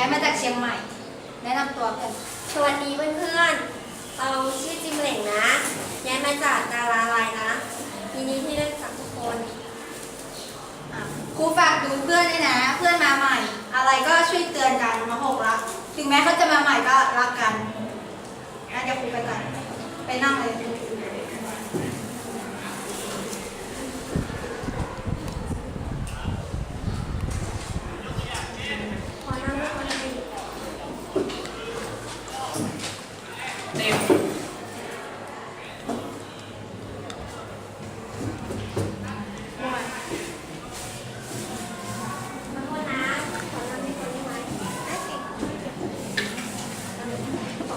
ใหม่มาย้ายมาจากเชียงใหม่ แนะนำตัวกันสวัสดีเพื่อนๆเราชื่อจิมเหล่งนะย้ายมาจากดาราลายนะยินดีที่ได้รู้จักทุกคนครูฝากดูเพื่อนด้วยนะ เพื่อนมาใหม่ อะไรก็ช่วยเตือนกันมาหกรักถึงแม้เขาจะมาใหม่ก็รักกันงั้นเดี๋ยวครูไปกันไปนั่งเลย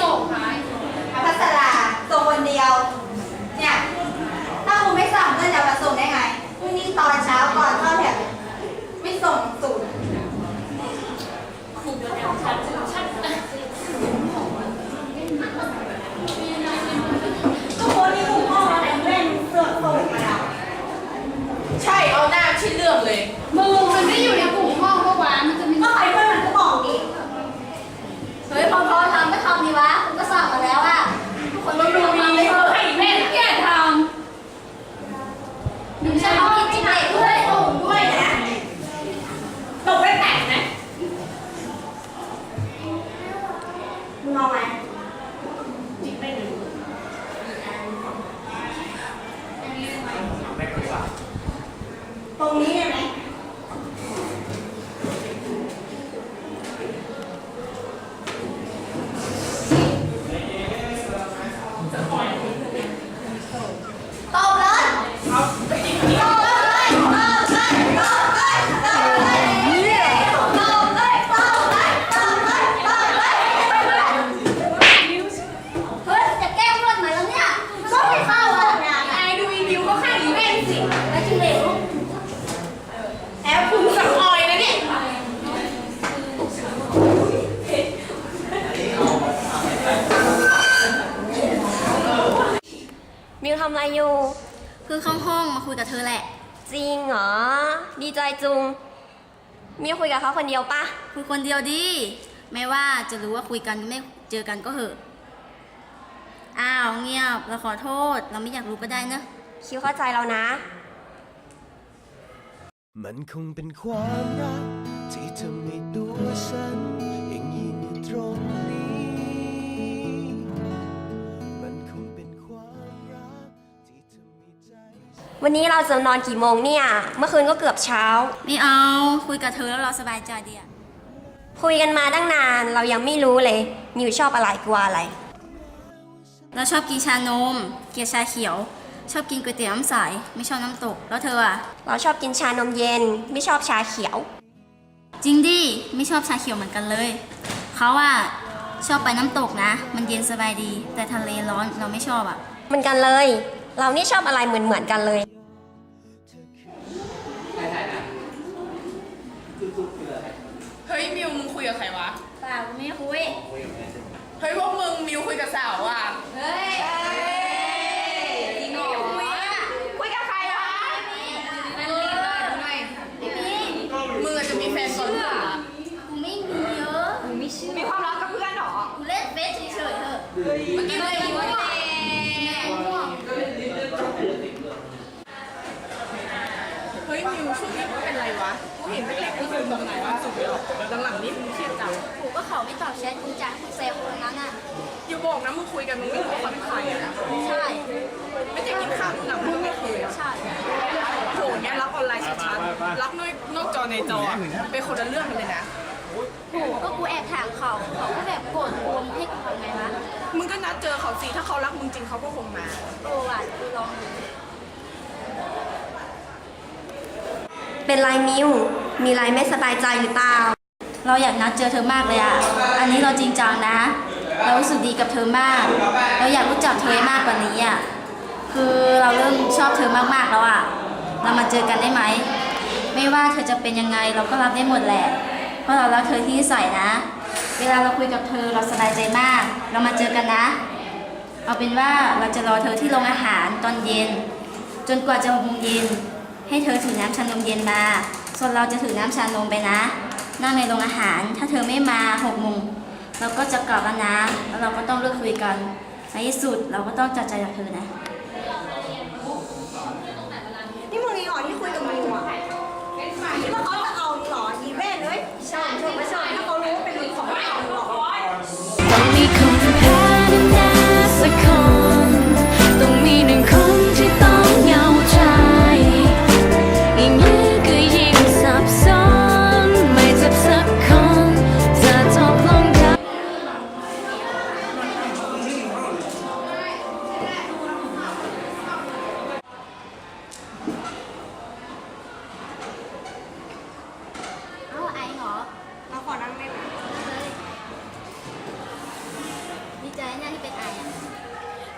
ส่งคะพัสราส่งคนเดียว เนี่ย ถ้าครูไม่สั่งเพื่อนจะมาส่งได้ไงพรุ่งนี้ตอนเช้าก่อนเข้าแถวไม่ส่งศูนย์ครูเดี๋ยวฉันฉันทุกคนนี่ถูกห้องอะไรเล่นเสื้อกส่งมาแล้วใช่เอาหน้าชิ้นเรื่องเลย จจุงมิวคุยกับเขาคนเดียวปะคุยคนเดียวดิไม่ว่าจะรู้ว่าคุยกันไม่เจอกันก็เหอะ อ้าวเงียบเราขอโทษ เราไม่อยากรู้ก็ได้เนอะคิวเข้าใจเรานะ มันคงเป็นความรักที่ทำให้ตัวฉันยังยืนอยู่ตรง วันนี้เราจะนอนกี่โมงเนี่ย เมื่อคืนก็เกือบเช้า ไม่เอาคุยกับเธอแล้วเราสบายใจดีอะคุยกันมาตั้งนานเรายังไม่รู้เลยมิวชอบอะไรกลัวอะไร เราชอบกินชานม เกลียดชาเขียว ชอบกินก๋วยเตี๋ยวน้ำใสไม่ชอบน้ำตก แล้วเธออะเราชอบกินชานมเย็น ไม่ชอบชาเขียว จริงดิไม่ชอบชาเขียวเหมือนกันเลยเขาอะชอบไปน้ำตกนะ มันเย็นสบายดี แต่ทะเลร้อนเราไม่ชอบอะเหมือนกันเลย เรานี่ชอบอะไรเหมือนเหมือนๆกันเลย เฮ้ยมิวมึงคุยกับใครวะ เปล่าไม่คุยเฮ้ยพวกมึงมิวคุยกับสาวอะ เฮ้ยจริงเหรอคุยกับใครวะนั่นเรียกว่าทำไมมึงอาจจะมีแฟนก่อนเพื่อนอะกูไม่มีเยอะไม่เชื่อมีความรักกับเพื่อนเหรอกูเล่นเฟซเฉยๆเถอะเมื่อกี้เลยอยู่ว่า เฮ้ย มิวช่วงนี้มึงเป็นไรวะกูเห็นแรกๆกูดูตรงไหนวะสุดเลยหรอหลังๆนี่มึงเครียดจังกูก็เขาไม่ตอบแชทกูจ้ากูเซฟคนนั้นอะอย่าบอกนะมึงคุยกันมึงไม่รู้ว่าเขาเป็นใครอะใช่ ไม่ได้กินข้าวมึงอะมึงไม่คุยอะใช่โหเนี่ยรักออนไลน์ชัดๆรักนอกนอกจอในจออะเป็นคนละเรื่องกันเลยนะกูก็กูแอบถามเขาเขาก็แบบโกรธรวมให้กูทำไงวะมึงก็นัดเจอเขาสิถ้าเขารักมึงจริงเขาก็คงมาโอ้ว่ะกูลองดู เป็นไรมิวมีไรไม่สบายใจหรือเปล่า เราอยากนัดเจอเธอมากเลยอะอันนี้เราจริงจังนะ เรารู้สึกดีกับเธอมาก เราอยากรู้จักเธอมากกว่านี้อะคือเราเริ่มชอบเธอมากๆแล้วอะเรามาเจอกันได้ไหม ไม่ว่าเธอจะเป็นยังไงเราก็รับได้หมดแหละ เพราะเรารักเธอที่นิสัยนะ เวลาเราคุยกับเธอเราสบายใจมาก เรามาเจอกันนะ เอาเป็นว่าเราจะรอเธอที่โรงอาหารตอนเย็น จนกว่าจะหกโมงเย็น ให้เธอถือน้ำชานมเย็นมา ส่วนเราจะถือน้ำชานมไปนะ นั่งในโรงอาหาร ถ้าเธอไม่มาหกโมงเราก็จะกลับแล้วนะแล้วเราก็ต้องเลิกคุยกันในที่สุดเราก็ต้องจัดใจกับเธอนะ นี่มึงนี่หรอที่คุยกับมิวอะคิดว่าเขาจะเอาหรอยีแม่เลยชอบชอบไม่ช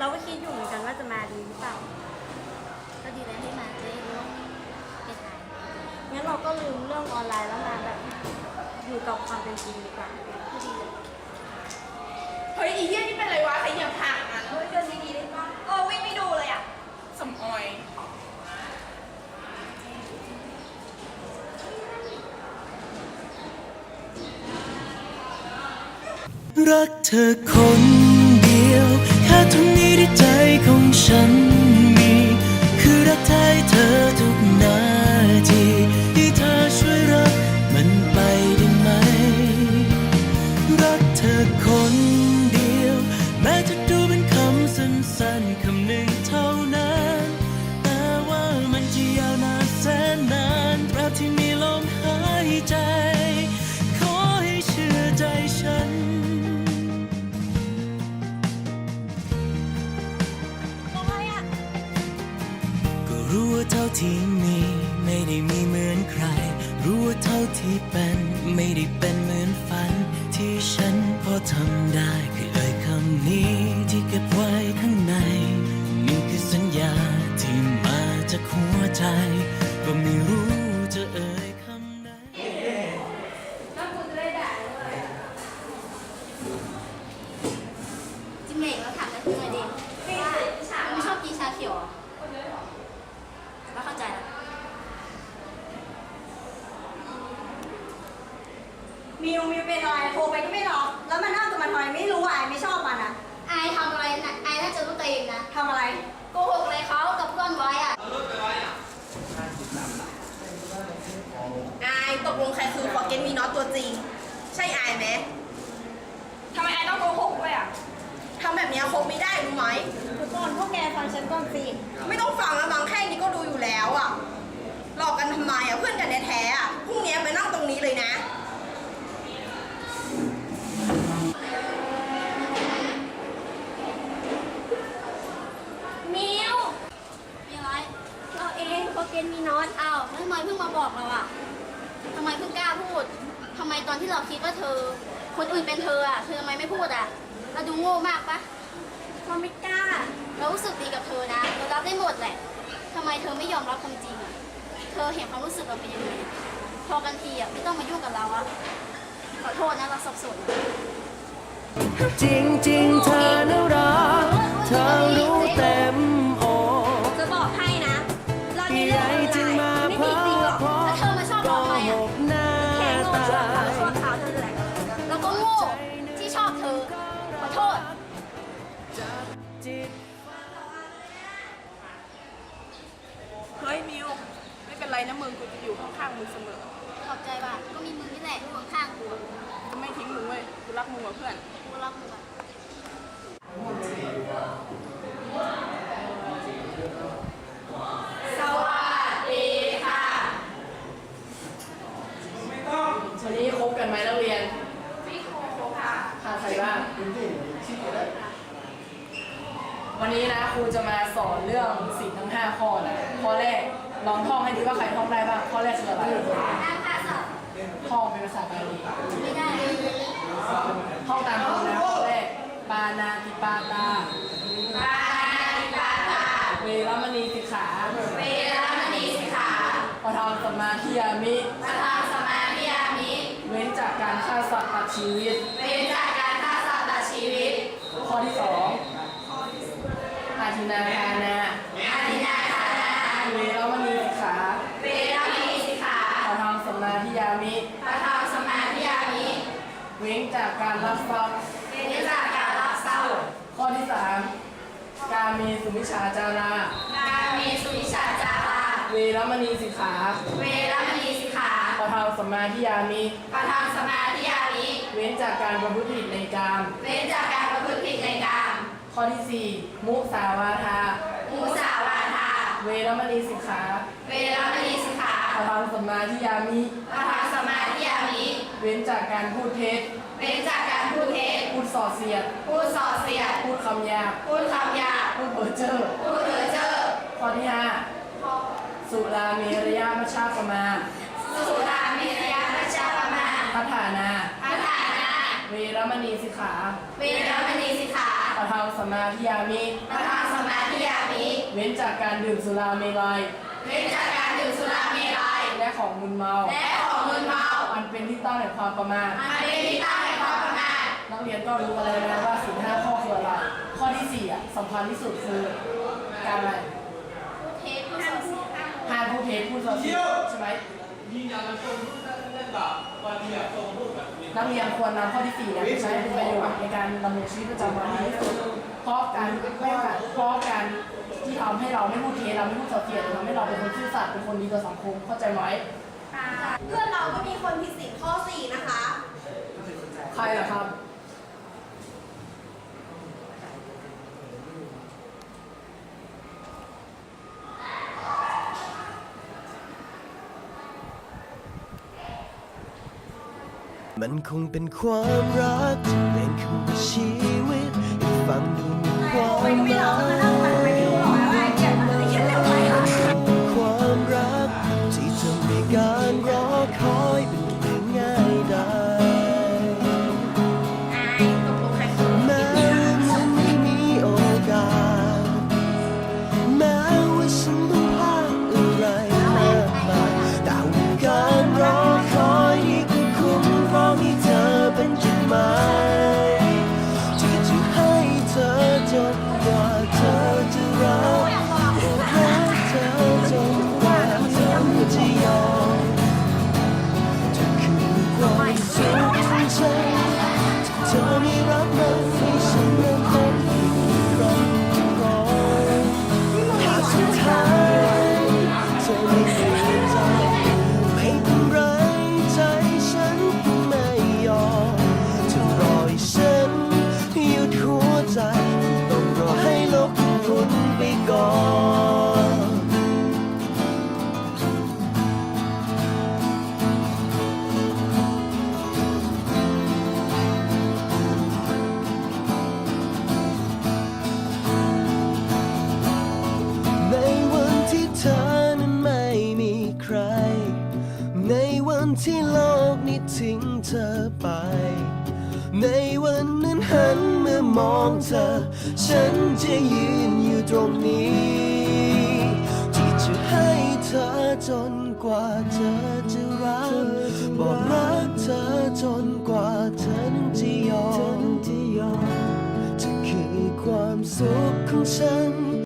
เราก็คิดอยู่เหมือนกันว่าจะมาดีหรือเปล่า ก็ดีแล้วที่มาจะได้รู้ว่าเป็นไองั้นเราก็ลืมเรื่องออนไลน์แล้วมาแบบอยู่กับความเป็นจริงดีกว่าก็ดีเลยเฮ้ยอีเหี้ยนี่เป็นไรวะใครเหยียบผักอะเฮ้ยเดินดีๆได้ปะเออวิ่งไม่ดูเลยอะสมออยรักเธอคน ข ลงใครคือฟอร์เกนมีน็อตตัวจริง ใช่อายไหมทำไมไอต้องโกหกด้วยอะ ทำแบบเนี้ยคบไม่ได้รู้ไหม ทุกคนพวกแกฟังฉันก่อนสิ ไม่ต้องฟังแล้วบางแค่นี้ก็ดูอยู่แล้วอะ หลอกกันทำไมอะเพื่อนกันแท้ๆอะพรุ่งนี้ไปนั่งตรงนี้เลยนะ มิวมีอะไร เราเองโปรเกนมีน็อตอ้าวแล้วทำไมเพิ่งมาบอกเราอะทำไมเพิ่งกล้าพูด ทำไมตอนที่เราคิดว่าเธอ คนอื่นเป็นเธออะเธอทำไมไม่พูดอะเราดูโง่มากปะเราไม่กล้า เรารู้สึกดีกับเธอนะ เรารับได้หมดแหละทำไมเธอไม่ยอมรับความจริงอะเธอเห็นความรู้สึกเราเป็นยังไงอะพอกันทีอะไม่ต้องมายุ่งกับเราอะขอโทษนะเราสับสน จริงจริงๆเธอ มึงเสมอ ขอบใจว่ะก็มีมึงนี่แหละที่อยู่ข้างๆกูจะไม่ทิ้งมึงเว้ย กูรักมึงกว่าเพื่อน กูรักมึงอะ วันนี้คบกันไหมนักเรียน ไม่คบค่ะขาดใครบ้าง วันนี้นะครูจะมาสอนเรื่องสิ่งทั้ง 5 ข้อนะข้อแรกลองท่องให้ดูว่าใครท่องได้บ้างข้อแรกคืออะไรท่องเป็นภาษาบาลี ไม่ได้ ท่องตามครูนะข้อแรกปานาติปาตา ปานาติปาตา เวรมณีสิกขา เวรมณีสิกขา ปทานส มมาธิยามิ ประธานสมาธิยามิเว้นจากการฆ่าสัตว์ตัดชีวิตเว้นจากการฆ่าสัตว์ตัดชีวิตข้อที่สองอาทินาทานาอาทินาทานาเวรมณีสิกขาเวรมณีสิกขาปทานสมมาธิยามิ ประธานสมาธิยามิ เว้นจากการลักทรัพย์เว้นจากการลักทรัพย์ข้อที่สามการมีสุมิชฌาจารา การมีสุวิชาจารา เวรมณีสิกขาเวรมณีสิกขาปทานสมมาธิยามิประธานสมาธิยามิเว้นจากการประพฤติผิดในกามเว้นจากการประพฤติผิดในกามข้อที่สี่มุสาวาทามุสาวาทา เวรมณีสิกขาเวรมณีสิกขาปทานสมมาธิยามิประธานสมาธิยามิเว้นจากการพูดเท็จเว้นจากการพูดเท็จพูดส่อเสียดพูดส่อเสียดพูดคำหยาบพูดคำหยาบพูดเพ้อเจ้อพูดเถอเจ้อข้อที่ห้า สุราเมรยามชาปมาสุราเมรยาพระชาปมาพัฒานาพัฒานาเวรมณีสิกขาเวรมณีสิกขาปทานสมมาธิยามิประธานสมาธิยามิ เว้นจากการดื่มสุราเมลัยเว้นจากการดื่มสุราเมรัยและของมึนเมาและของมึนเมาอันเป็นที่ตั้งแห่งความประมาทอันเป็นที่ตั้งแห่งความประมาทนักเรียนก็รู้กันแล้วนะว่าสิ่งห้าข้อคืออะไรข้อที่สี่อะสำคัญที่สุดคือการอะไร เทปผู้ส่อเสียด ห้ามพูดเท็จพูดส่อเสียดใช่ไหมนักเรียนควรนำข้อที่สี่เนี่ยไปใช้เป็นประโยชน์ในการดำเนินชีวิตประจำวันให้ที่สุดเพราะการไม่ว่าเพราะการที่ทำให้เราไม่พูดเท็จเราไม่พูดส่อเสียดทำให้เราเป็นคนซื่อสัตย์เป็นคนดีต่อสังคมเข้าใจไหมเพื่อนเราก็มีคนผิดศีลข้อ4นะคะใครล่ะครับ มันคงเป็นความรักที่เป็นคำว่าชีวิตฟังดูมีความหมาย ที่โลกนี้ทิ้งเธอไป ในวันนั้นหันเมื่อมองเธอ ฉันจะยืนอยู่ตรงนี้ ที่จะให้เธอจนกว่าเธอจะรักบอกรักเธอจนกว่าเธอนั้นจะยอมเธอคือความสุขของฉัน